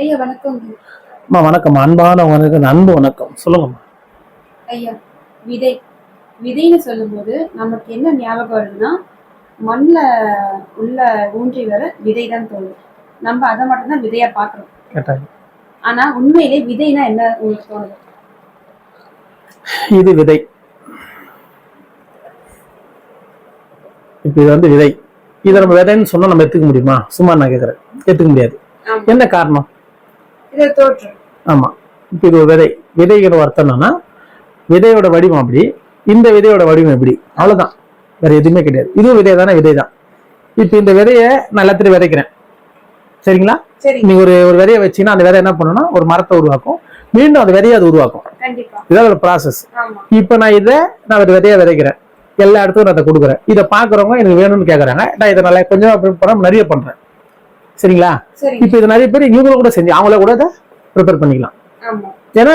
ஐயா வணக்கம். அம்மா வணக்கம். அன்பான வணக்கம் அன்பு வணக்கம். சொல்லுங்கம்மா. ஐயா விதை. விதைன்னு சொல்லும்போது நமக்கு என்ன ஞாபகம் வருதுன்னா மண்ணில் உள்ள ஊன்றி வர விதை தான் தோணும். நம்ம அதை மட்டும்தான் விதையா பார்க்குறோம். ஆனா உண்மையிலே விதைனா என்ன உங்களுக்கு தோணுது? இது விதை. இப்போ இது வந்து விதை. இதை நம்ம விதைன்னு சொன்னா நம்ம எடுத்துக்க முடியுமா? சும்மா நான் கேட்குறேன் எடுத்துக்க முடியாது. என்ன காரணம்? ஆமா. இப்போ இது ஒரு விதை. விதைங்கிற அர்த்தம் என்னன்னா விதையோட வடிவம் அப்படி இந்த விதையோட வடிவம் எப்படி அவ்வளவுதான். வேற எதுவுமே கிடையாது. இதுவும் விதை தானே? விதை தான் இப்போ இந்த விதையை நான் எல்லாத்தையும் விதைக்கிறேன். சரிங்களா? சரி. நீங்க ஒரு ஒரு விதையை வச்சீங்கன்னா அந்த விதை என்ன பண்ணுன்னா ஒரு மரத்தை உருவாக்கும். மீண்டும் அந்த விதையை அது உருவாக்கும். இதான் ஒரு ப்ராசஸ் இப்போ நான் இதை நான் ஒரு விதையை விதைக்கிறேன். எல்லா இடத்துக்கும் நான் அதை கொடுக்குறேன். இதை பார்க்குறவங்க எனக்கு வேணும்னு கேட்குறாங்க நான் இதை நல்லா கொஞ்சம் நிறைய பண்றேன். சரிங்களா? சரி இப்போ இது நிறைய பேர் இவங்களும் கூட செஞ்சு அவங்கள கூட இதை ப்ரிப்பேர் பண்ணிக்கலாம். ஏன்னா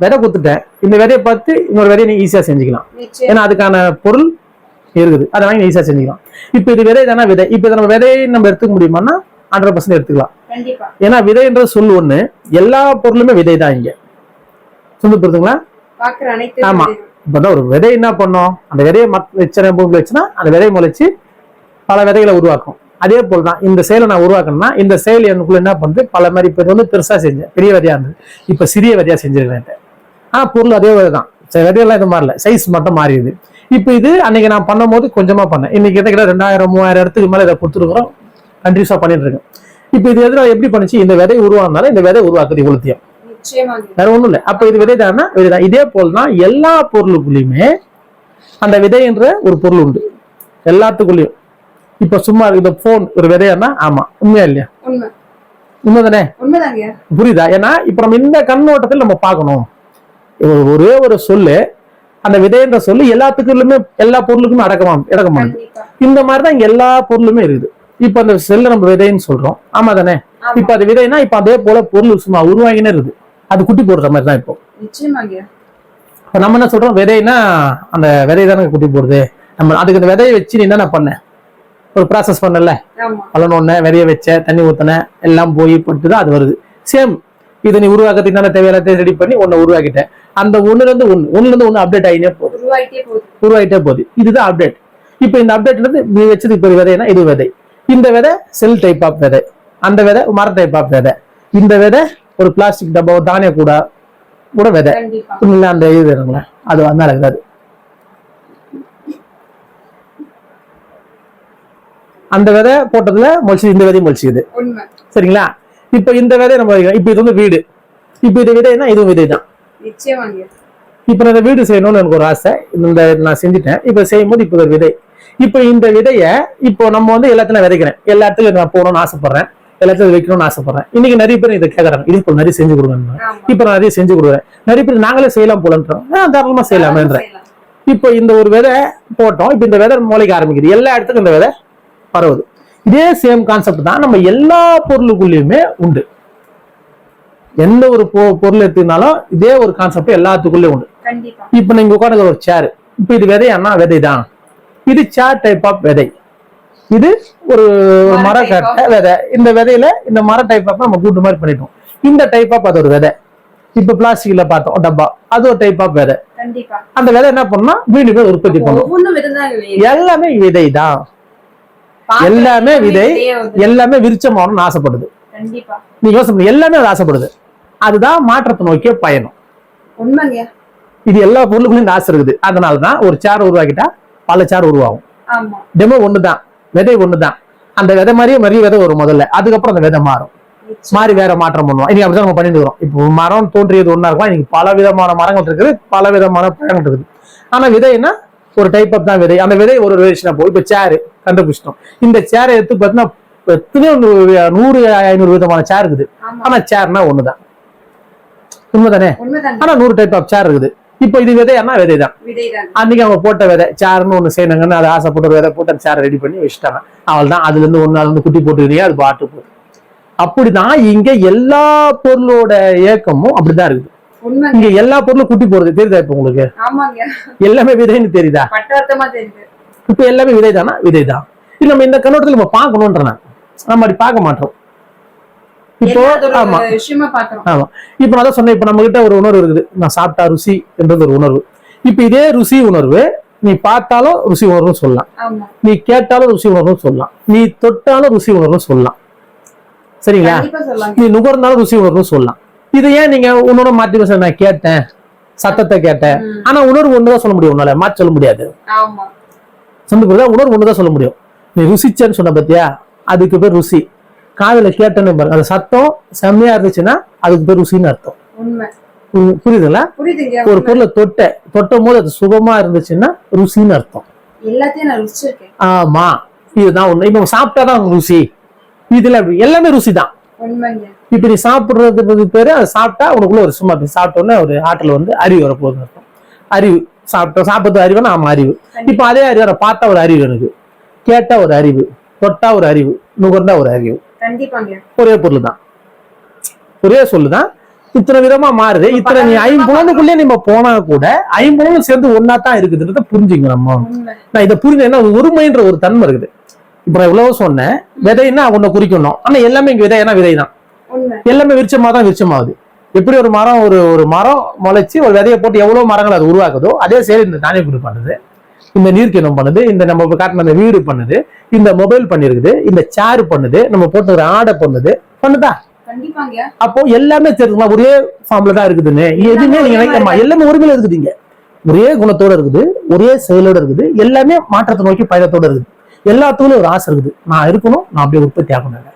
விதை கொடுத்துட்டேன். இந்த விதையை பார்த்து இன்னொரு விதையை நீங்க ஈஸியாக செஞ்சுக்கலாம். ஏன்னா அதுக்கான பொருள் இருக்குது. அதை வாங்கி ஈஸியாக செஞ்சுக்கலாம். இப்போ இது விதை தானே விதை. இப்போ இதை நம்ம விதையை நம்ம எடுத்துக்க முடியுமான்னா ஹண்ட்ரட் பர்சன்ட் எடுத்துக்கலாம். ஏன்னா விதைன்ற சொல் ஒண்ணு எல்லா பொருளுமே விதை தான் இங்க. சொல்லி அனைத்து ஆமா. இப்பதான் ஒரு விதை என்ன பண்ணும்? அந்த விதையை மத் வச்சன பூமியில் வச்சுன்னா அந்த விதை முளைச்சு பல விதைகளை உருவாக்கும். அதே போல் தான் இந்த செயலை நான் உருவாக்கணும்னா இந்த செயல் எனக்குள்ள என்ன பண்ணுது? பல மாதிரி இப்போ இது வந்து பெருசா செஞ்சேன். பெரிய விதையா இருந்தது. இப்போ சிறிய விதையா செஞ்சிருக்கேன் ஆனா பொருள் அதே விதை தான் சில விதையெல்லாம் இது மாறல. சைஸ் மட்டும் மாறிடுது. இப்போ இது அன்னைக்கு நான் பண்ணும்போது கொஞ்சமா பண்ணேன். இன்னைக்கு கிட்ட ரெண்டாயிரம் மூவாயிரம் இடத்துக்கு மேல இதை கொடுத்துருக்குறோம். கண்டினியூஸா பண்ணிட்டு இருக்கேன். இப்போ இது எதிராக எப்படி பண்ணுச்சு? இந்த விதை உருவானால இந்த விதை உருவாக்குது இவ்வளோத்தையும் வேற ஒண்ணும் இல்லை. அப்ப இது விதை தானே? விதைதான் இதே போல் தான் எல்லா பொருளுக்குள்ளயுமே அந்த விதை என்ற ஒரு பொருள் உண்டு. எல்லாத்துக்குள்ளயும். இப்ப சும்மா இந்த போன் ஒரு விதையானா ஆமா உண்மையா இல்லையா? உண்மை. உண்மைதானே? புரியுதா? ஏன்னா இப்ப நம்ம இந்த கண்ணோட்டத்தில் நம்ம பார்க்கணும். ஒரு- ஒரே ஒரு சொல்லு அந்த விதைன்ற சொல்லு எல்லாத்துக்குள்ளுமே எல்லா பொருளுக்குமே அடக்கமா அடக்கமானது இந்த மாதிரி தான் இங்க எல்லா பொருளுமே இருக்குது. இப்ப அந்த செல்ல நம்ம விதைன்னு சொல்றோம். ஆமா. தானே இப்ப அது விதைனா இப்ப அதே போல பொருள் சும்மா உருவாகினே இருக்குது. அது குட்டி போடுற மாதிரி தான் இப்போ. இப்ப நம்ம என்ன சொல்றோம்? விதைனா அந்த விதை தானே குட்டி போடுது? நம்ம அதுக்கு அந்த விதையை வச்சு நீ என்ன பண்ண? ஒரு ப்ராசஸ் பண்ணல. ஒண்ணு விதைய வச்ச தண்ணி ஊத்தின எல்லாம் போய் போட்டு தான் அது வருது. சேம் இதை நீ உருவாக்கத்துக்கு தேவையான ரெடி பண்ணி ஒன்னு உருவாக்கிட்ட. அந்த ஒண்ணுல இருந்து ஒண்ணு ஒண்ணுல இருந்து ஒண்ணு அப்டேட் ஆகினே போகுது உருவாகிட்டே போகுது இதுதான் அப்டேட் இப்போ இந்த அப்டேட்ன்றது நீ வச்சது இப்போ விதைனா இது விதை. இந்த விதை செல் டைப் ஆஃப் விதை. அந்த விதை மர டைப் ஆஃப் விதை. இந்த விதை ஒரு பிளாஸ்டிக் டப்பா தானிய கூட கூட விதை. அந்த இது அது வந்தால் இருக்காது அந்த விதை போட்டதுல மொழிச்சு இந்த விதை மொழிச்சுக்குது உண்மை. சரிங்களா? இப்போ இந்த விதை நம்ம. இப்போ இது வந்து வீடு. இப்போ இது விதைனா இதுவும் விதை தான். இப்போ நான் வீடு செய்யணும்னு எனக்கு ஒரு ஆசை. இந்த நான் செஞ்சுட்டேன். இப்போ செய்யும்போது இப்போ ஒரு விதை. இப்போ இந்த விதைய இப்போ நம்ம வந்து எல்லாத்துலயும் விதைக்கிறேன். எல்லா இடத்துலயும் நான் போகணும்னு ஆசைப்படுறேன். எல்லாத்தையும் வைக்கணும்னு ஆசைப்படுறேன். இன்னைக்கு நிறைய பேர் இதை கேட்கறாங்க இதே போல நிறைய செஞ்சு கொடுங்க இப்போ நான் நிறைய செஞ்சு கொடுக்குறேன். நிறைய பேர் நாங்களே செய்யலாம் போலன்றோம். தாராளமா செய்யலாமேன்றேன். செய்யலாம். இப்போ இந்த ஒரு விதை போட்டோம். இப்போ இந்த விதை முளைக்க ஆரம்பிக்குது. எல்லா இடத்துக்கும் இந்த விதை பரவுது. இதே சேம் கான்செப்ட் தான் நம்ம எல்லா பொருளுக்குள்ளேயுமே உண்டு. எந்த ஒரு பொருள் எடுத்துக்கினாலும் இதே ஒரு கான்செப்ட் எல்லாத்துக்குள்ளேயும் உண்டு. இப்போ நீங்க உட்காந்து ஒரு சேர் இப்போ இது விதையானா விதை தான் இது சேர் டைப் ஆஃப் விதை. இது ஒரு மர கட்டை விதை. இந்த விதையில இந்த மர டைப் ஆஃப் நம்ம கூட்டு மாதிரி பண்ணிட்டோம். இந்த டைப் ஆஃப் அது ஒரு விதை. இப்போ பிளாஸ்டிக்ல பார்த்தோம் டப்பா. அது ஒரு டைப் ஆஃப் விதை. அந்த விதை என்ன பண்ணா மீண்டும் உற்பத்தி பண்ணும். எல்லாமே விதை தான் எல்லாமே விதை எல்லாமே விருச்சமாகணும்னு ஆசைப்படுது. நீ யோசனை எல்லாமே அது ஆசைப்படுது. அதுதான் மாற்றத்தை நோக்கிய பயணம். இது எல்லா பொருளுக்குள்ளயும் இந்த ஆசை இருக்குது. அதனாலதான் ஒரு சேர் உருவாக்கிட்டா பல சேர் உருவாகும். டெமோ ஒண்ணுதான் விதை ஒண்ணுதான். அந்த விதை மாதிரியே நிறைய விதை வரும் முதல்ல. அதுக்கப்புறம் அந்த விதை மாறும். மாறி வேற மாற்றம் பண்ணுவோம். இன்னைக்கு அப்படிதான் நம்ம பண்ணிட்டு வரோம் இப்போ மரம் தோன்றியது ஒண்ணா இருக்கும். இன்னைக்கு பல விதமான மரங்கள் இருக்குது பல விதமான பழங்கள் இருக்குது. ஆனா விதைன்னா ஒரு டைப் ஆஃப் தான் விதை. அந்த விதை ஒரு வேரியேஷனா போகும். இப்போ சேரு கண்டுபிடிச்சிட்டோம். இந்த சேரை எடுத்து பார்த்தீங்கன்னா எத்தனையோ நூறு- நூறு ஐநூறு விதமான சேர் இருக்குது. ஆனா சேர்னா ஒண்ணுதான். உண்மைதானே? ஆனா நூறு டைப் ஆஃப் சேர் இருக்குது. இப்போ இது விதையானா விதை தான் அன்னைக்கு அவங்க போட்ட விதை சேர்னு ஒண்ணு செய்யணுங்கன்னு அதை ஆசைப்பட்டு விதை போட்டு அந்த சேரை ரெடி பண்ணி வச்சுட்டாங்க. அவள் தான் அதுல இருந்து ஒண்ணு அதுல இருந்து குட்டி போட்டுக்கிறீங்க அது பாட்டு போகுது. அப்படிதான் இங்க எல்லா பொருளோட இயக்கமும் அப்படிதான் இருக்குது. இங்க எல்லா பொருளும் குட்டி போடுது தெரியுதா இப்ப உங்களுக்கு? எல்லாமே விதைன்னு தெரியுதா? இப்ப எல்லாமே விதை தானா விதை தான் இது நம்ம இந்த கண்ணோட்டத்தில் நம்ம பார்க்கணுன்ற நான். நம்ம அப்படி பார்க்க மாட்டோம். இப்போ ஆமா. ஆமா. இப்போ நான் சொன்னேன் இப்போ நம்ம கிட்ட ஒரு உணர்வு இருக்குது. நான் சாப்பிட்டா ருசி என்றது ஒரு உணர்வு. இப்போ இதே ருசி உணர்வு நீ பார்த்தாலும் ருசி உணர்வுன்னு சொல்லலாம். நீ கேட்டாலும் ருசி உணர்வுன்னு சொல்லலாம். நீ தொட்டாலும் ருசி உணர்வுன்னு சொல்லலாம். சரிங்களா? நீ நுகர்ந்தாலும் ருசி உணர்வுன்னு சொல்லலாம். இதை ஏன் நீங்க உன்னோட மாத்தி பேச நான் கேட்டேன் சத்தத்தை கேட்டேன். ஆனா உணர்வு ஒண்ணுதான் சொல்ல முடியும் உன்னால மாற்றி சொல்ல முடியாது. சொந்த உணர்வு ஒண்ணுதான் சொல்ல முடியும். நீ ருசிச்சேன்னு சொன்ன பத்தியா? அதுக்கு பேர் ருசி. காதுல கேட்டேன்னு பாருங்க அந்த சத்தம் செம்மையா இருந்துச்சுன்னா அதுக்கு பேர் ருசின்னு அர்த்தம். புரியுதுங்களா? புரியுதுங்க ஒரு பொருளை தொட்ட தொட்டும் போது அது சுகமா இருந்துச்சுன்னா ருசின்னு அர்த்தம். ஆமா இதுதான் ஒண்ணு இப்ப சாப்பிட்டாதான் ருசி. இதுல எல்லாமே ருசி தான் இப்ப நீ சாப்பிடுறது பேரு அதை சாப்பிட்டா உனக்குள்ள ஒரு சும்மா அப்படி சாப்பிட்ட உடனே ஒரு ஆட்டில் வந்து அறிவு வரப்போகுதுன்னு அர்த்தம். அறிவு. சாப்பிட்டோம் சாப்பிட்றது அறிவுனா ஆமா அறிவு. இப்ப அதே அறிவு அதை பார்த்தா ஒரு அறிவு எனக்கு. கேட்டா ஒரு அறிவு. தொட்டா ஒரு அறிவு. நுகர்ந்தா ஒரு அறிவு. ஒரே பொருள் தான் ஒரே சொல்லுதான். இத்தனை விதமா மாறுது. இத்தனை நீ ஐம்புலனுக்குள்ளே நம்ம போனா கூட ஐம்புலனும் சேர்ந்து ஒன்னா தான் இருக்குதுன்றத புரிஞ்சுங்க நம்ம. நான் இதை புரிஞ்சேன்னா ஒருமைன்ற ஒரு தன்மை இருக்குது. இப்ப நான் இவ்வளவு சொன்னேன். விதைன்னா ஒண்ணு குறிக்கணும். ஆனா எல்லாமே இங்க விதை ஏன்னா விதை தான் எல்லாமே விருட்சமா தான் விருட்சமாகுது. எப்படி ஒரு மரம் ஒரு ஒரு மரம் முளைச்சு ஒரு விதையை போட்டு எவ்வளவு மரங்கள் அது உருவாக்குதோ அதே செயல் இந்த தானிய குடி பண்ணுது. இந்த நீர்க்கிணம் பண்ணுது இந்த நம்ம காட்டின அந்த வீடு பண்ணுது இந்த மொபைல் பண்ணிருக்குது இந்த சேர் பண்ணுது நம்ம போட்டுக்கிற ஆடை பண்ணுது. பண்ணுதா? அப்போ எல்லாமே தெரியுமா ஒரே ஃபார்ம்ல தான் இருக்குதுன்னு. எதுவுமே நீங்க நினைக்கமா எல்லாமே உரிமையில இருக்குதுங்க. ஒரே குணத்தோட இருக்குது ஒரே செயலோட இருக்குது எல்லாமே மாற்றத்தை நோக்கி பயணத்தோட இருக்குது. எல்லாத்துக்குமே ஒரு ஆசை இருக்குது. நான் இருக்கணும் நான் அப்படியே உற்பத்தி ஆகணும்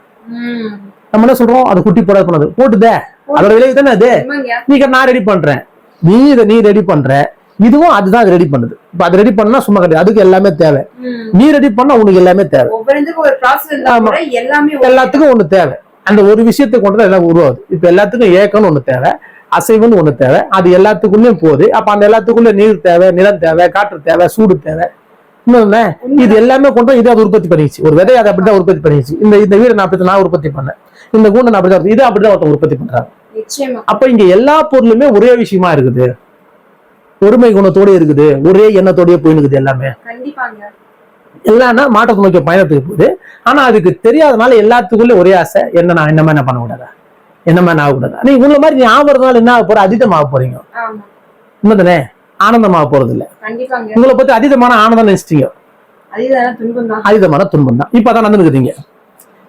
நம்ம என்ன சொல்றோம்? அது குட்டி போட பண்ணது போட்டுதே. அதோட விளைவு தானே அது? நீ நான் ரெடி பண்றேன். நீ இதை நீ ரெடி பண்ற. இதுவும் அதுதான் ரெடி பண்ணுது. இப்ப அது ரெடி பண்ணா சும்மா கிடையாது. அதுக்கு எல்லாமே தேவை. நீ ரெடி பண்ணா உனக்கு எல்லாமே தேவை. எல்லாத்துக்கும் ஒண்ணு தேவை. அந்த ஒரு விஷயத்தை கொண்டு தான் எல்லாம் உருவாகுது. இப்ப எல்லாத்துக்கும் ஏக்கம்னு ஒண்ணு தேவை. அசைவுன்னு ஒண்ணு தேவை. அது எல்லாத்துக்குள்ளேயும் போகுது. அப்ப அந்த எல்லாத்துக்குள்ள நீர் தேவை நிலம் தேவை காற்று தேவை சூடு தேவை. இன்னொன்னு இது எல்லாமே கொண்டு இது அது உற்பத்தி பண்ணிச்சு ஒரு விதை அதை அப்படிதான் உற்பத்தி பண்ணிச்சு இந்த இந்த வீடு நான் நான் உற்பத்தி பண்ணேன். இந்த கூண்டை நான் அப்படிதான் இது அப்படிதான் ஒருத்தன் உற்பத்தி பண்றாங்க அப்ப இங்க எல்லா பொருளுமே ஒரே விஷயமா இருக்குது. ஒருமை குணத்தோட இருக்குது. ஒரே எண்ணத்தோடய போயினுக்குது எல்லாமே. எல்லாம்னா மாற்றத்தை நோக்கிய பயணத்துக்கு போகுது. ஆனா அதுக்கு தெரியாதனால எல்லாத்துக்குள்ள ஒரே ஆசை என்ன நான் என்னமா என்ன பண்ணக்கூடாதா என்னமா நான் ஆகக்கூடாதா நீ உங்களை மாதிரி நீ ஆகுறதுனால என்ன ஆக போற? அதிகமாக போறீங்க. உண்மைதானே? ஆனந்தமாக போறது இல்ல கண்டிப்பாங்க. உங்களை பத்தி அதீதமான ஆனந்தம் நினைச்சிட்டீங்க. தான் அதீதமான துன்பம் தான் இப்ப அதான் நடந்துருக்குறீங்க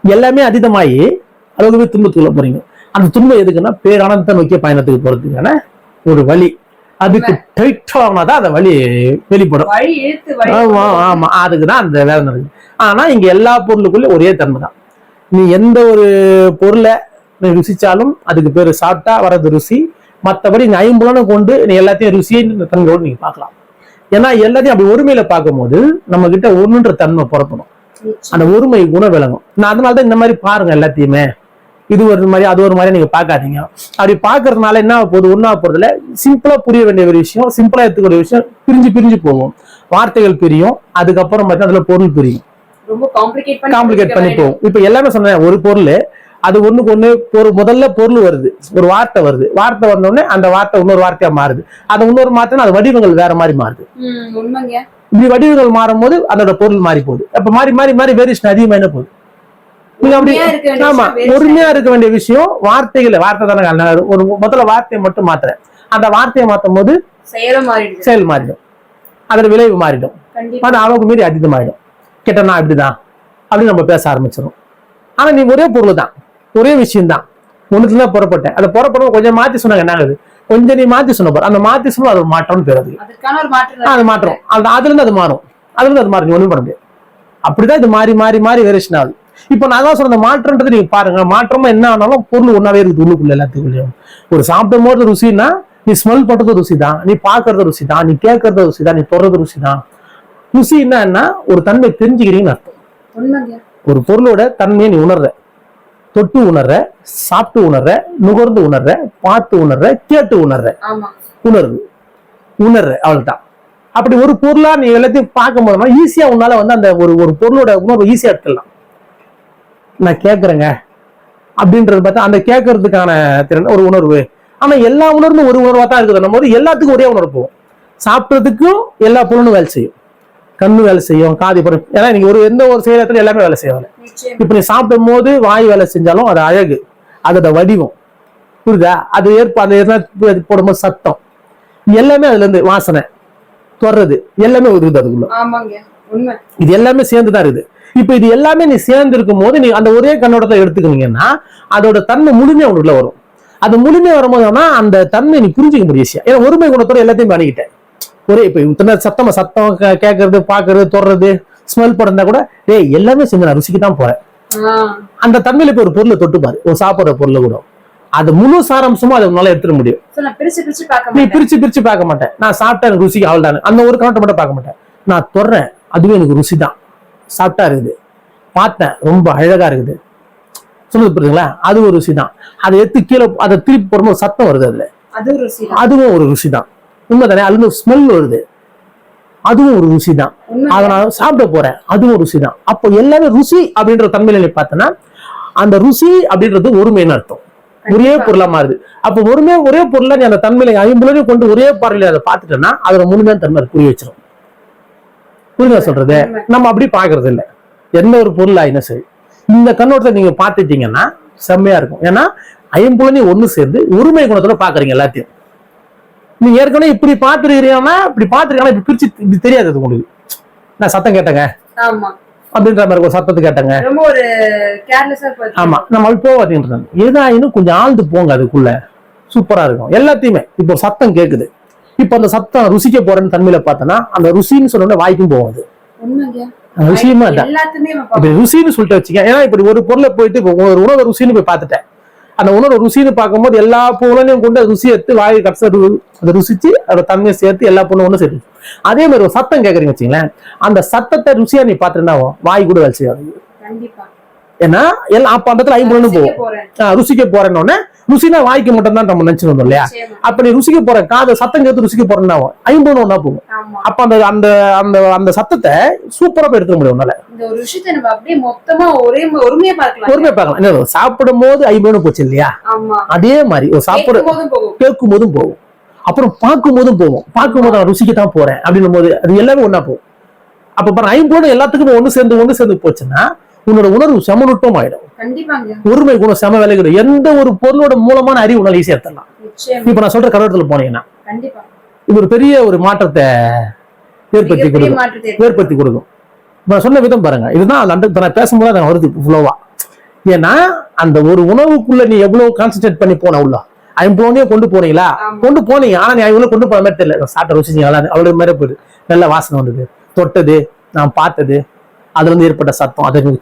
எல்லாமே அதீதமாகி அளவுக்கு துன்பத்துக்குள்ள போறீங்க. அந்த துன்பம் எதுக்குன்னா பேரானந்தத்தை நோக்கிய பயணத்துக்கு போறதுக்கான ஒரு வழி. அதுக்கு டைட்டானாதான் அந்த வழி வெளிப்படும். ஆமா ஆமா. அதுக்கு தான் அந்த வேலை நடக்குது. ஆனா இங்க எல்லா பொருளுக்குள்ளயும் ஒரே தன்மை தான். நீ எந்த ஒரு பொருளை நீ ருசிச்சாலும் அதுக்கு பேரு சாப்பிட்டா வர்றது ருசி மத்தபடி நீ ஐம்புலனும் கொண்டு எல்லாத்தையும் ருசின்னு தன்மையோடு நீங்க பார்க்கலாம். ஏன்னா எல்லாத்தையும் அப்படி ஒருமையில பார்க்கும்போது நம்ம கிட்ட ஒண்ணுன்ற தன்மை நிச்சயம். அந்த ஒருமை குணம் விளங்கும் நான் அதனால தான் இந்த மாதிரி பாருங்க எல்லாத்தையுமே. இது ஒரு மாதிரி அது ஒரு மாதிரி நீங்க பார்க்காதீங்க. அப்படி பார்க்கறதுனால என்ன போகுது? ஒன்றா போறதுல சிம்பிளா புரிய வேண்டிய ஒரு விஷயம் சிம்பிளா எடுத்துக்கூடிய விஷயம் பிரிஞ்சு பிரிஞ்சு போகும். வார்த்தைகள் பிரியும். அதுக்கப்புறம் பார்த்தா அதுல பொருள் பிரியும். காம்ப்ளிகேட் பண்ணி காம்ப்ளிகேட் பண்ணி போகும். இப்ப எல்லாமே சொன்னேன் ஒரு பொருள் அது ஒண்ணுக்கு ஒண்ணு ஒரு முதல்ல பொருள் வருது. ஒரு வார்த்தை வருது. வார்த்தை வந்த உடனே அந்த வார்த்தை இன்னொரு வார்த்தையா மாறுது. அது இன்னொரு மாத்தினா அது வடிவங்கள் வேற மாதிரி மாறுது. இப்படி வடிவங்கள் மாறும் போது அதோட பொருள் மாறி போகுது. அப்ப மாறி மாறி மாறி வேரியேஷன் அதிகமா என்ன போகுது? ஆமா பொறுமையா இருக்க வேண்டிய விஷயம் வார்த்தைகளை வார்த்தை தானே ஒரு முதல்ல வார்த்தையை மட்டும் மாத்துறேன். அந்த வார்த்தையை மாத்தும் போது செயல் மாறிடும். அதோட விளைவு மாறிடும். அது அளவுக்கு மீறி அதிகமாயிடும். கேட்டனா இப்படிதான். அப்படின்னு நம்ம பேச ஆரம்பிச்சிடும் ஆனா நீ ஒரே பொருள் தான் ஒரே விஷயம் தான் ஒண்ணுத்துல தான் புறப்பட்ட அதை புறப்படும் கொஞ்சம் மாத்தி சொன்னாங்க என்ன ஆகுது கொஞ்சம் நீ மாத்தி சொன்ன பாரு. அந்த மாத்தி சொன்னா அது மாற்றம்னு பேர் மாற்றம் அது மாற்றம். அது அதுல இருந்து அது மாறும். அதுல இருந்து அது மாறும். நீ ஒண்ணும் பண்ண முடியாது. அப்படிதான் இது மாறி மாறி மாறி வேரியேஷன் ஆகுது. இப்போ நான் தான் சொன்ன அந்த மாற்றம்ன்றது நீங்க பாருங்க. மாற்றமா என்ன ஆனாலும் பொருள் ஒன்னாவே இருக்குது உள்ளுக்குள்ள எல்லாத்துக்குள்ளேயும். ஒரு சாப்பிடும் போது ருசினா நீ ஸ்மெல் பண்றது ருசி தான் நீ பாக்குறது ருசி தான் நீ கேட்கறது ருசி தான் நீ தொடறது ருசி தான் ருசி என்னன்னா ஒரு தன்மை தெரிஞ்சுக்கிறீங்கன்னு அர்த்தம். ஒரு பொருளோட தன்மையை நீ உணர்ற. தொட்டு உணர்ற சாப்பிட்டு உணர்ற நுகர்ந்து உணர்ற பார்த்து உணர்ற கேட்டு உணர்ற. உணர்வு. உணர்ற அவ்வளவுதான். அப்படி ஒரு பொருளா நீ எல்லாத்தையும் பார்க்கும் போதுனா ஈஸியா உன்னால வந்து அந்த ஒரு ஒரு பொருளோட உணர்வு ஈஸியா எடுத்துடலாம். நான் கேட்கறேங்க அப்படின்றது பார்த்தா அந்த கேட்கறதுக்கான திறன் ஒரு உணர்வு. ஆனா எல்லா உணர்வும் ஒரு உணர்வா தான் இருக்குது. நம்ம எல்லாத்துக்கும் ஒரே உணர்வு போகும் சாப்பிட்றதுக்கும் எல்லா பொருளும் வேலை செய்யும். கண்ணு வேலை செய்யும் காது பொருள் ஏன்னா நீங்க ஒரு எந்த ஒரு செயலத்துல எல்லாமே வேலை நிச்சயம். இப்ப நீ சாப்பிடும் போது வாய் வேலை செஞ்சாலும் அது அழகு. அதோட வடிவம். புரியுதா? அது ஏற்ப அந்த போடும்போது சத்தம். எல்லாமே அதுல இருந்து வாசனை. தொடுறது எல்லாமே இருக்குது அதுக்குள்ள. இது எல்லாமே சேர்ந்து தான் இருக்குது. இப்ப இது எல்லாமே நீ சேர்ந்து இருக்கும் போது நீ அந்த ஒரே கண்ணோட்டத்தை எடுத்துக்கினீங்கன்னா அதோட தன்மை முழுமையா உனக்குள்ள வரும். அது முழுமையா வரும்போது ஆனா அந்த தன்மை நீ புரிஞ்சுக்க முடியும். ஏன்னா ஒருமை குணத்தோட எல்லாத்தையும் பண்ணிக்கிட்டேன் ஒரே இப்ப இத்தனை சத்தமா சத்தம் கேட்கறது பாக்குறது தொடுறது ஸ்மெல் படுறதா கூட டேய் எல்லாமே செஞ்சு நான் ருசிக்கு தான் போறேன். அந்த தன்மையில இப்ப ஒரு பொருளை தொட்டு பாரு. ஒரு சாப்பிடுற பொருளை கூட. அது முழு சாராம்சமும் அதை உன்னால எடுத்துட முடியும். நீ பிரிச்சு பிரிச்சு பார்க்க மாட்டேன். நான் சாப்பிட்டா எனக்கு ருசிக்கு அவள்தானே அந்த ஒரு கணட்டை மட்டும் பார்க்க மாட்டேன். நான் தொடுறேன். அதுவே எனக்கு ருசி தான். சாப்பிட்டா இருக்குது. பார்த்தேன். ரொம்ப அழகா இருக்குது. சொல்லுது புரியுதுங்களா? அது ஒரு ருசி தான். அதை எடுத்து கீழே அதை திருப்பி போடும்போது சத்தம் வருது அதுல. அதுவும் ஒரு ருசி தான். உண்மைதானே? அதுல ஸ்மெல் வருது. அதுவும் ஒரு ருசி தான் அதை நான் சாப்பிட போறேன். அதுவும் ருசி தான் அப்போ எல்லாமே ருசி அப்படின்ற தன்மையில நீ பார்த்தனா அந்த ருசி அப்படின்றது ஒருமைன்னு அர்த்தம். ஒரே பொருளா மாறுது. அப்ப ஒருமே ஒரே பொருளை நீ அந்த தன்மையில ஐம்புலனையும் கொண்டு ஒரே பார்வையில அதை பார்த்துட்டேன்னா அதோட முழுமையான தன்மை புரிய வச்சிடும் புரியுதா சொல்றது. நம்ம அப்படி பாக்குறது இல்ல. எந்த ஒரு பொருள் ஆயினும் சரி. இந்த கண்ணோட்டத்தை நீங்க பார்த்துட்டீங்கன்னா செம்மையா இருக்கும். ஏன்னா ஐம்புலனையும் ஒண்ணு சேர்ந்து ஒருமை குணத்தோட பாக்குறீங்க எல்லாத்தையும். நீங்க ஏற்கனவே இப்படி பார்த்துருக்கிறீங்கன்னா இப்படி பார்த்துருக்கீங்கன்னா இப்படி பிரிச்சு இப்படி தெரியாது அது உங்களுக்கு. நான் சத்தம் கேட்டேங்க. அப்படின்ற மாதிரி ஒரு சத்தத்தை கேட்டேங்க. ஒரு ஆமா. நம்ம அப்படி மாட்டேங்கிறாங்க ஏதாயினும் கொஞ்சம் ஆழ்ந்து போங்க அதுக்குள்ள. சூப்பரா இருக்கும். எல்லாத்தையுமே. இப்போ சத்தம் கேக்குது. இப்போ அந்த சத்தம் ருசிக்க போறேன்னு தன்மையில பார்த்தோன்னா அந்த ருசின்னு சொன்ன வாய்க்கும் போகாது பார்ப்போம். ருசின்னு சொல்லிட்டு வச்சுக்க ஏன்னா இப்படி ஒரு பொருளை போயிட்டு ஒரு உணவை ருசின்னு போய் பார்த்துட்டேன். அந்த உணவு ருசின்னு பார்க்கும்போது எல்லா பொருளையும் கொண்டு ருசி எடுத்து வாயை கடைசி அதை ருசிச்சு அதோட தன்மையை சேர்த்து எல்லா பொருளும் ஒன்று சேர்த்து அதே மாதிரி ஒரு சத்தம் கேட்குறீங்க வச்சுங்களேன் அந்த சத்தத்தை ருசியா நீ பார்த்துருந்தாவும் வாய் கூட வேலை செய்யாது. ஏன்னா எல்லாம் அப்ப அந்த இடத்துல ரசிக்க போகும் ருசிக்க போறேன்னு ருசினா வாய்க்கு மட்டும் தான் நம்ம நினைச்சு வந்தோம் இல்லையா. அப்ப நீ ருசிக்க போற காது சத்தம் கேட்டு ருசிக்க போறேன்னா ஐம்பது ஒன்னா போகும் அப்ப அந்த அந்த அந்த அந்த சத்தத்தை சூப்பரா போய் எடுத்துக்க முடியும் உன்னால. இந்த ஒரு விஷயத்தை நம்ம அப்படியே மொத்தமா ஒரே ஒருமையா பார்க்கலாம். என்ன சாப்பிடும் போது ஐம்பது போச்சு இல்லையா? அதே மாதிரி ஒரு சாப்பிட கேட்கும் போதும் போகும். அப்புறம் பார்க்கும் போதும் போகும். பார்க்கும் போது நான் ருசிக்க தான் போறேன் அப்படின்னும் போது அது எல்லாமே ஒண்ணா போகும். அப்ப பாரு ஐம்பது எல்லாத்துக்குமே ஒண்ணு சேர்ந்து ஒண்ணு சேர்ந்து போச்சுன்னா உன்னோட உணர்வு செமநுட்பம் ஆயிடும். ஒருமை குணம் செம விலைகிடும் எந்த ஒரு பொருளோட மூலமான அறிவு உன்னால ஈஸியா எடுத்துடலாம். இப்ப நான் சொல்ற கருவத்துல போனீங்கன்னா இது ஒரு பெரிய ஒரு மாற்றத்தை ஏற்படுத்தி கொடுக்கும். ஏற்படுத்தி கொடுக்கும். இப்ப நான் சொன்ன விதம் பாருங்க. இதுதான் இப்ப நான் பேசும்போது அது வருது ஃப்ளோவா ஏன்னா அந்த ஒரு உணவுக்குள்ள நீ எவ்வளவு கான்சென்ட்ரேட் பண்ணி போன உள்ள? ஐம்பொன்னே கொண்டு போனீங்களா? ஆமா. கொண்டு போனீங்க. ஆனா நீ ஐம்பது கொண்டு போன மாதிரி தெரியல. சாப்பிட்ட நல்லா அவ்வளவு மாதிரி போயிடுது. நல்ல வாசனை வந்தது. தொட்டது. நான் பார்த்தது. அதுல இருந்து ஏற்பட்ட சத்தம் அதை நீ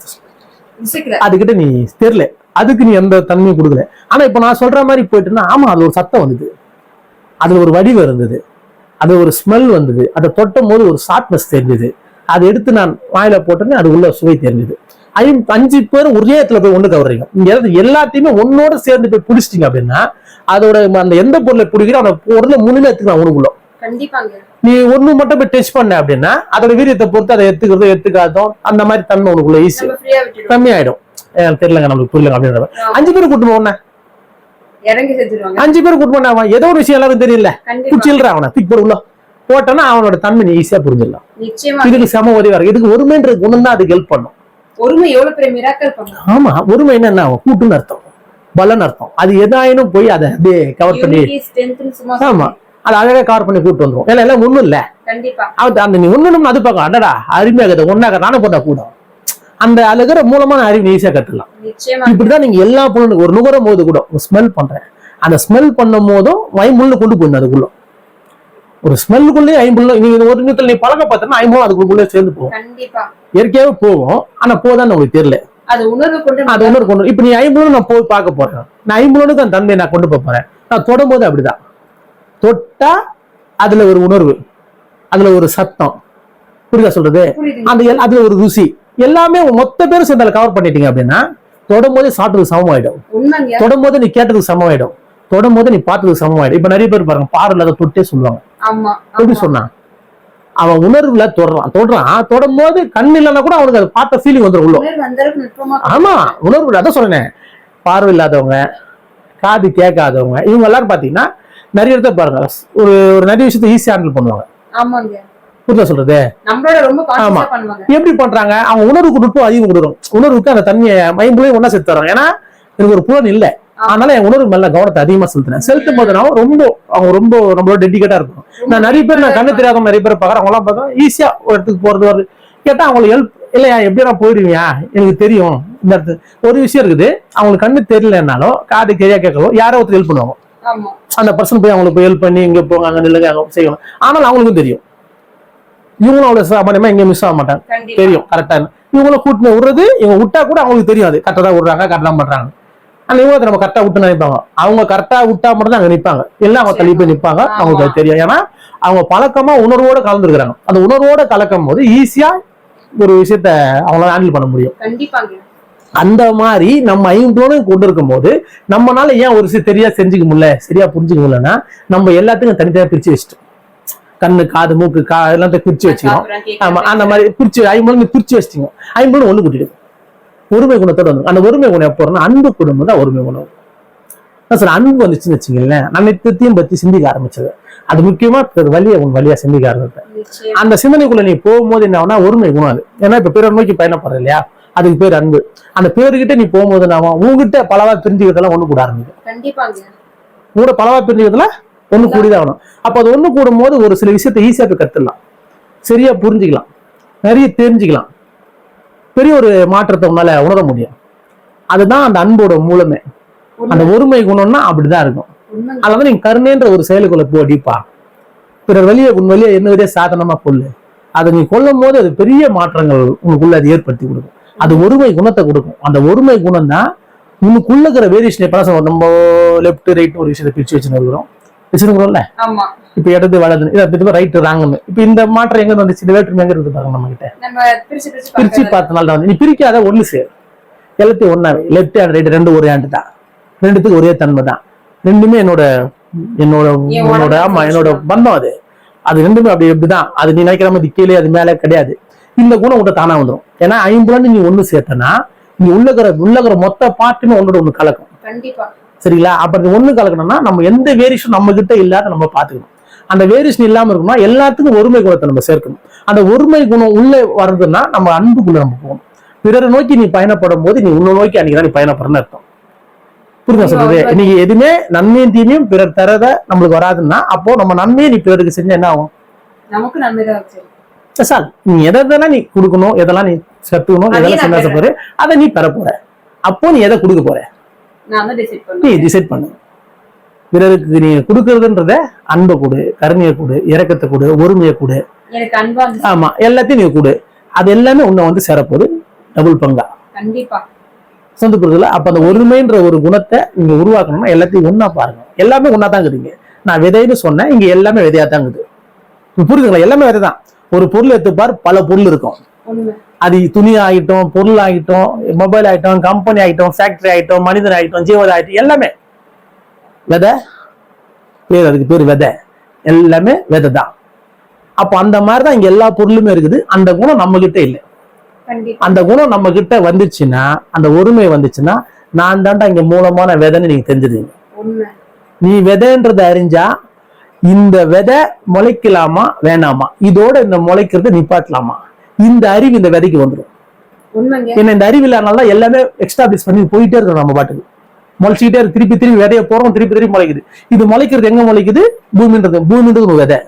ருசிக்கல அதுகிட்ட நீ தெரியல. அதுக்கு நீ எந்த தன்மையும் கொடுக்கல. ஆனா இப்ப நான் சொல்ற மாதிரி போயிட்டுன்னா ஆமா அது ஒரு சத்தம் வந்தது. அது ஒரு வடிவம் இருந்தது. அது ஒரு ஸ்மெல் வந்தது. அதை தொட்டும் போது ஒரு ஷார்ப்னஸ் தெரிஞ்சது. அதை எடுத்து நான் வாயில போட்டோன்னே அது உள்ள சுவை தெரிஞ்சது. ஐ அஞ்சு பேரும் ஒரே இடத்துல போய் ஒண்ணு கவர்றீங்க நீங்க எல்லாத்தையுமே ஒன்னோட சேர்ந்து போய் பிடிச்சிட்டீங்க அப்படின்னா அதோட அந்த எந்த பொருளை பிடிக்கிறோ அந்த பொருளை முழுமையா எடுத்துக்கலாம் உனக்குள்ள நீ ஒண்ணு மட்டும் போய் டச் பண்ண அப்படின்னா அதோட வீரியத்தை பொறுத்து அதை எடுத்துக்கிறதோ எடுத்துக்காதோ அந்த மாதிரி தன்மை உனக்குள்ள ஈஸி கம்மியாயிடும். எனக்கு தெரியலங்க நம்மளுக்கு புரியலங்க அப்படின்ற. அஞ்சு பேர் கூட்டு போன அஞ்சு பேர் கூட்டு போன அவன் ஏதோ ஒரு விஷயம் எல்லாரும் தெரியல. குச்சில்ற அவனை தூக்கி போடு உள்ள. போட்டோன்னா அவனோட தன்மை நீ ஈஸியா புரிஞ்சிடலாம். இதுக்கு சம உதவியா இருக்கு இதுக்கு ஒருமைன்ற குணம் தான் அதுக்கு ஹெல்ப் பண்ணும். ஒருமை எவ்வளவு பெரிய மிராக்கல் பண்ணும். ஆமா ஒருமை என்ன கூட்டுன்னு அர்த்தம். பலன் அர்த்தம். அது எதாயினும் போய் அதை அப்படியே கவர் பண்ணி ஆமா. அது அழகா கவர் பண்ணி கூட்டு வந்துரும். ஏன்னா எல்லாம் ஒண்ணும் இல்ல. கண்டிப்பா. அது அந்த நீ ஒண்ணுன்னு அது பார்க்கும் அடடா அருமையாக ஒன்னாக நானும் போட்டா கூட அந்த இருக்கிற மூலமான அறிவு ஈஸியா கத்துக்கலாம். நிச்சயமா. இப்படிதான் நீங்க எல்லா பொருளும் ஒரு நுகரும் போது கூட ஸ்மெல் பண்றேன். அந்த ஸ்மெல் பண்ணும் போதும் ஐம்புள்ள கொண்டு போயிடணும் அதுக்குள்ள. ஒரு ஸ்மெல்லுக்குள்ளே ஐம்புள்ள நீங்க ஒரு நிமிஷத்துல நீ பழக்க பார்த்தனா ஐம்புள்ள அதுக்குள்ளே சேர்ந்து போகும். இயற்கையாவே போகும் ஆனா போதான்னு உங்களுக்கு தெரியல. அது உணர்வு கொண்டு அது இன்னொரு கொண்டு இப்ப நீ ஐம்புள்ள நான் போய் பார்க்க போறேன். நான் ஐம்புலனுக்கு அந்த தன்மையை நான் கொண்டு போக போறேன். நான் தொடும் போது அப்படிதான். தொட்டா அதுல ஒரு உணர்வு அதுல ஒரு சத்தம். புரியுதா சொல்றது? அந்த அதுல ஒரு ருசி. எல்லாமே மொத்த பேரும் சேர்ந்து அதில் கவர் பண்ணிட்டீங்க அப்படின்னா தொடும் போதே சாப்பிட்டதுக்கு சமமாயிடும். தொடும் போது நீ கேட்டதுக்கு சமமாயிடும். தொடும் போது நீ பார்த்ததுக்கு சமமாயிடும். இப்ப நிறைய பேர் பாருங்க பார்வையில் அதை தொட்டே சொல்லுவாங்க. எப்படி. சொன்னான்? அவன் உணர்வுல தொடுறான். தொடுறான். தொடும் போது கண் இல்லைன்னா கூட அவனுக்கு அதை பார்த்த ஃபீலிங் வந்துடும் உள்ள. ஆமா உணர்வு அதான் சொன்னேன். பார்வை இல்லாதவங்க காது கேட்காதவங்க இவங்க எல்லாரும் பாத்தீங்கன்னா நிறைய இடத்த பாருங்க. ஒரு ஒரு நிறைய விஷயத்த ஈஸியா ஹேண்டில் பண்ணுவாங்க. ஆமாங்க. புரியுதா சொல்றது? ரொம்ப ஆமா. எப்படி பண்றாங்க? அவங்க உணர்வுக்கு நுட்பம் அதிகம் கொடுக்குறோம் உணர்வுக்கு அந்த தன்மையை மைம்புலையும் ஒண்ணா சேர்த்து தரோம் ஏன்னா எனக்கு ஒரு புலன் இல்லை. அதனால என் உணர்வு மேல கவனத்தை அதிகமா செலுத்தினேன் செலுத்தும் போது நான் ரொம்ப அவங்க ரொம்ப நம்மளோட டெடிகேட்டா இருக்கும் நான் நிறைய பேர் நான் கண்ணு தெரியாதவங்க நிறைய பேர் பாக்குறேன் அவங்க எல்லாம் பார்த்தா ஈஸியா ஒரு இடத்துக்கு போறது வருது. கேட்டா அவங்களுக்கு ஹெல்ப் இல்லையா எப்படி நான் போயிடுவியா? எனக்கு தெரியும். இந்த இடத்து ஒரு விஷயம் இருக்குது. அவங்களுக்கு கண்ணு தெரியலனாலும் காது சரியா கேட்கவோ யாரோ ஒருத்தர் ஹெல்ப் பண்ணுவாங்க. அந்த பர்சன் போய் அவங்களுக்கு போய் ஹெல்ப் பண்ணி இங்க போங்க அங்க நில்லுங்க அங்க செய்யணும் ஆனால் அவங்களுக்கும் தெரியும். இவங்களும் அவ்வளவு சாமானியமா இங்க மிஸ் ஆக மாட்டாங்க. தெரியும் கரெக்டா இவங்கள கூட்டினு விடுறது இவங்க விட்டா கூட அவங்களுக்கு தெரியும் அது கரெக்டா தான் விடுறாங்க கரெக்டா தான் பண்றாங்க. ஆனா இவங்க நம்ம கரெக்டா விட்டு நினைப்பாங்க. அவங்க கரெக்டா விட்டா மட்டும் தான் அங்க நிப்பாங்க. எல்லாம் அவங்க தள்ளி போய் நிப்பாங்க அவங்களுக்கு அது தெரியும். ஏன்னா அவங்க பழக்கமா உணர்வோட கலந்துருக்காங்க அந்த உணர்வோட கலக்கும் போது ஈஸியா ஒரு விஷயத்த அவங்களால ஹேண்டில் பண்ண முடியும். கண்டிப்பாங்க. அந்த மாதிரி நம்ம ஐம்புலனும் கொண்டு இருக்கும் போது நம்மனால ஏன் ஒரு விஷயம் சரியா செஞ்சுக்க முடியல? சரியா புரிஞ்சுக்க முடியலன்னா நம்ம எல்லாத்துக்கும் தனித்தனியா பிரிச்சு வச்சிட்டோம். கண்ணு காது மூக்கு கா எல்லாத்தையும் பிரிச்சு கேட்கிறேன், ஆமா அந்த மாதிரி பிரிச்சு ஐம்பது பிரிச்சு வச்சிட்டீங்க ஐம்பது ஒண்ணு கூட்டிடும் ஒருமை குணத்தோட வந்து அந்த ஒருமை குணம் எப்போ வரும்னா அன்பு குணம் தான் ஒருமை குணம். சொல்றேன் அன்பு வந்துச்சுன்னு வச்சுங்களேன் நான் நித்தியத்தையும் பத்தி சிந்திக்க ஆரம்பிச்சது. அது முக்கியமா வழியை உன் வழியா சிந்திக்க ஆரம்பிப்பேன். அந்த சிந்தனைக்குள்ள நீ போகும்போது என்ன ஆகும்னா ஒருமை குணம் அது. ஏன்னா இப்ப பிறர் நோக்கி பயணப்படுற இல்லையா? அதுக்கு பேர் அன்பு. அந்த பேருக்கிட்ட நீ போகும்போது ஆகும் உங்ககிட்ட பலவா பிரிஞ்சுக்கிறதெல்லாம் ஒண்ணு கூட ஆரம்பிக்கும் உங்களோட பலவா பிரிஞ்சுக்கிறதுல ஒண்ணு கூடிதான் ஆகணும். அப்ப அது ஒண்ணு கூடும் போது ஒரு சில விஷயத்தை ஈஸியா போய் கத்துடலாம். சரியா புரிஞ்சுக்கலாம். நிறைய தெரிஞ்சுக்கலாம். பெரிய ஒரு மாற்றத்தை உன்னால உணர முடியும். அதுதான் அந்த அன்போட மூலமே. அந்த ஒருமை குணம்னா அப்படிதான் இருக்கும். அதனால நீங்க கருணைன்ற ஒரு செயலுக்குள்ள போ டீப்பா. பிறர் வழியை உன் வழியை என்ன வழியா சாதனமா கொள்ளு. அதை நீ கொல்லும் போது அது பெரிய மாற்றங்கள் உனக்குள்ள அது ஏற்படுத்தி கொடுக்கும். அது ஒருமை குணத்தை கொடுக்கும். அந்த ஒருமை குணம் தான் உனக்குள்ள இருக்கிற வேரியேஷன் எப்ப சொல்றோம்? நம்ம லெஃப்ட் ரைட் ஒரு விஷயத்தை பிரிச்சு வச்சுன்னு இருக்கிறோம். வச்சிருக்கிறோம்ல இப்ப இடது வலது இதை ரைட் ராங்கன்னு இப்ப இந்த மாற்றம் எங்க வந்துச்சு? இந்த வேற்றுமை எங்க இருக்கு பாருங்க நம்ம கிட்ட பிரிச்சு. பார்த்தனால தான் நீ பிரிக்காத ஒண்ணு சேர். எல்லாத்தையும் ஒன்னாவே லெஃப்ட் ஹேண்ட் ரைட் ரெண்டு ஒரே ஹேண்ட் தான் ரெண்டுத்துக்கும் ஒரே தன்மை தான். ரெண்டுமே என்னோட என்னோட என் என்னோட ஆமா என்னோட பந்தம் அது. அது ரெண்டுமே அப்படி எப்படிதான் அது நீ நினைக்கிற மாதிரி கீழே அது மேல கிடையாது. இந்த குணம் உன்கிட்ட தானா வந்துடும் ஏன்னா ஐம்புலன்னு நீ ஒண்ணு சேர்த்தனா நீ உள்ளகிற உள்ளகிற மொத்த பாட்டுமே உன்னோட ஒண்ணு கலக்கும். கண்டிப்பா. சரிங்களா? அப்ப இந்த ஒண்ணு கலக்கணும்னா நம்ம எந்த வேரியேஷன் நம்ம கிட்ட இல்லாத நம்ம பாத்துக்கணும். அந்த வேரியேஷன் இல்லாம இருக்கணும்னா எல்லாத்துக்கும் ஒருமை குணத்தை நம்ம சேர்க்கணும். அந்த ஒருமை குணம் உள்ளே வருதுன்னா நம்ம அன்புக்குள்ள நம்ம போகணும். பிறரை நோக்கி நீ பயணப்படும் போது நீ உன்னை நோக்கி அன்னைக்கு நீ பயணப்படுறன்னு அர்த்தம். புரியுதா சொல்றது? இன்னைக்கு எதுவுமே நன்மையும் தீமையும் பிறர் தரத நம்மளுக்கு வராதுன்னா அப்போ நம்ம நன்மையை நீ பிறருக்கு செஞ்சா என்ன ஆகும்? நமக்கு வச்சிருக்கு. சார் நீ எதை எதெல்லாம் நீ கொடுக்கணும் எதெல்லாம் நீ சத்துக்கணும் அதையே எதெல்லாம் நான் சந்தோஷ போற அதை நீ பெற போற. அப்போ நீ எதை கொடுக்க போற? நீ டிசைட் பண்ணு. பிறருக்கு நீ கொடுக்கறதுன்றத அன்பை கொடு கருணையை கொடு இரக்கத்தை கொடு ஒருமையை கொடு. ஆமா எல்லாத்தையும் நீ கொடு. அது எல்லாமே உன்னை வந்து சேரப்போகுது டபுள் பங்கா. கண்டிப்பா. சொந்த புரிதல அப்ப அந்த ஒருமைன்ற ஒரு குணத்தை நீங்க உருவாக்கணும்னா எல்லாத்தையும் ஒண்ணா பாருங்க. எல்லாமே ஒண்ணா தான் இருக்குதுங்க. நான் விதைன்னு சொன்னேன் இங்க எல்லாமே விதையா தான் இருக்குது. புரியுதுங்களா? எல்லாமே விதை தான் ஒரு பொருள் எடுத்துப்பார் பல பொருள் இருக்கும். அது துணி ஆகிட்டோம் பொருள் ஆகிட்டோம் மொபைல் ஆகிட்டோம் கம்பெனி ஆகிட்டோம் ஃபேக்டரி ஆகிட்டோம் மனிதன் ஆகிட்டோம் ஜீவன் ஆகிட்டோம் எல்லாமே. விதை? பேர் அதுக்கு பேர் விதை. எல்லாமே விதை தான். அப்போ அந்த மாதிரி தான் இங்க எல்லா பொருளுமே இருக்குது. அந்த குணம் நம்ம கிட்ட இல்லை அந்த குணம் நம்ம கிட்ட வந்துச்சுன்னா அந்த ஒருமை வந்துச்சுன்னா நான் தாண்டா இங்க மூலமான விதைன்னு நீங்க தெரிஞ்சுதுங்க நீ விதைன்றதை அறிஞ்சா இந்த விதை முளைக்கலாமா வேணாமா? இதோட இந்த முளைக்கிறத நிப்பாட்டலாமா? இந்த அறிவு இந்த விதைக்கு வந்துடும் ஏன்னா இந்த அறிவு இல்லாதனால தான் எல்லாமே எக்ஸ்டாப்ளிஷ் பண்ணி போயிட்டே இருக்கோம் நம்ம பாட்டுக்கு. முளைச்சிக்கிட்டே இருக்கு. திருப்பி திருப்பி விதைய போறோம் திருப்பி திருப்பி முளைக்குது. இது முளைக்கிறது எங்க முளைக்குது? பூமின்றது. பூமின்றது ஒரு விதை.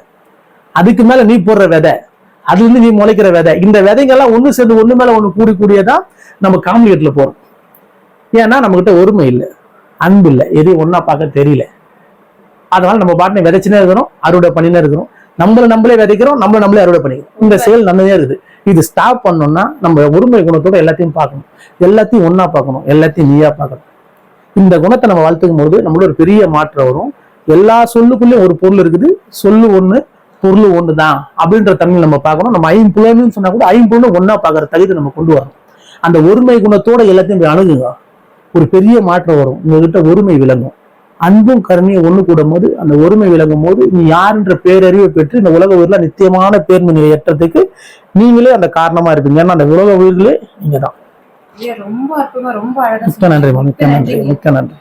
அதுக்கு மேல நீ போடுற விதை. அதுல இருந்து நீ முளைக்கிற விதை. இந்த விதைங்கெல்லாம் ஒண்ணு சேர்ந்து ஒண்ணு மேல ஒண்ணு கூடி கூடியதான் நம்ம காம்ப்ளிகேட்ல போறோம். ஏன்னா நம்ம கிட்ட ஒருமை இல்லை. அன்பு இல்லை. எதையும் ஒண்ணா பார்க்க தெரியல. அதனால நம்ம பாட்டினை விதைச்சுனே இருக்கிறோம் அறுவடை பண்ணினே இருக்கிறோம். நம்மள நம்மளே விதைக்கிறோம் நம்மள நம்மளே அறுவடை பண்ணிக்கிறோம். இந்த செயல் நல்லதே இருக்குது. இது ஸ்டாப் பண்ணோம்னா நம்ம ஒருமை குணத்தோட எல்லாத்தையும் பார்க்கணும். எல்லாத்தையும் ஒண்ணா பார்க்கணும். எல்லாத்தையும் நீயா பார்க்கணும். இந்த குணத்தை நம்ம வளர்த்துக்கும் போது நம்மளோட ஒரு பெரிய மாற்றம் வரும். எல்லா சொல்லுக்குள்ளேயும் ஒரு பொருள் இருக்குது. சொல்லு ஒண்ணு பொருள் ஒன்று தான் அப்படின்ற தன்மை நம்ம பார்க்கணும். நம்ம ஐம்புலன்னு சொன்னா கூட ஐம்புலன்னு ஒண்ணா பார்க்குற தகுதி நம்ம கொண்டு வரணும். அந்த ஒருமை குணத்தோட எல்லாத்தையும் அணுகுங்க. ஒரு பெரிய மாற்றம் வரும். உங்ககிட்ட ஒருமை விளங்கும். அன்பும் கருணையும் ஒண்ணு கூடும் போது அந்த ஒருமை விளங்கும் போது நீ யாருன்ற பேரறிவை பெற்று இந்த உலக உயிரில் நித்தியமான பேர்மை நிலை ஏற்றத்துக்கு நீங்களே அந்த காரணமா இருப்பீங்க. ஏன்னா அந்த உலக உயிர்களே நீங்க தான் ரொம்ப அற்புதமா ரொம்ப அழகா மிக்க நன்றி மிக்க நன்றி மிக்க நன்றி.